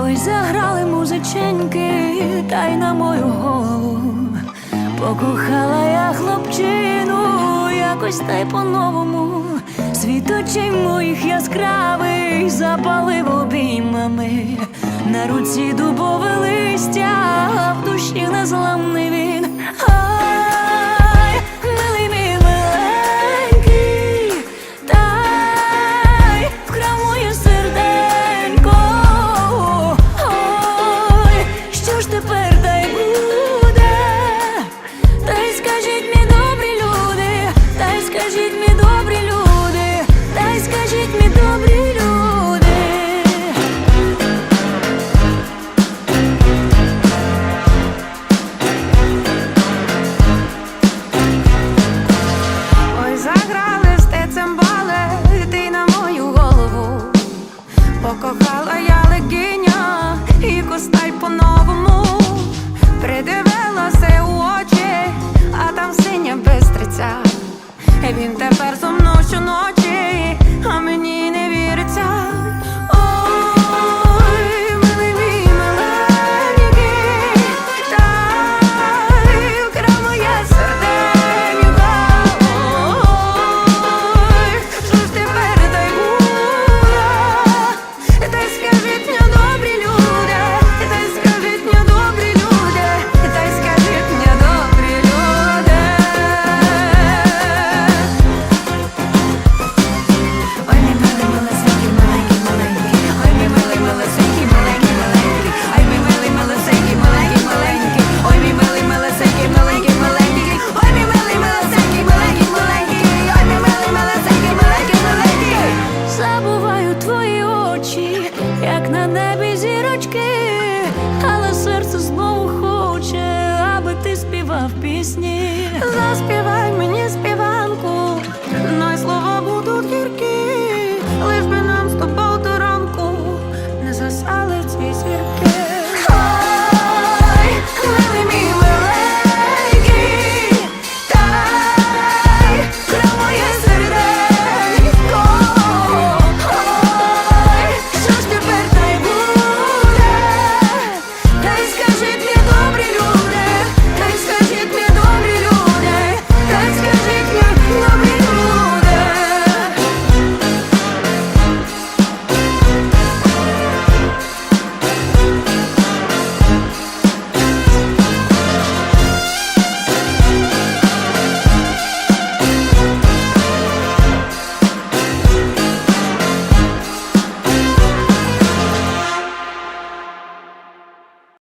Ой, заграли музиченьки, та й на мою голову покохала я хлопчину, якось та й по-новому. Світ очей моїх яскравий запалив обіймами, на руці дубове листя, а в душі незламний. зростай по-новому, придивилася у очі, а там синя бистриця. Він тепер зо мною щоночі, а мені. співав пісні, заспівай мені співай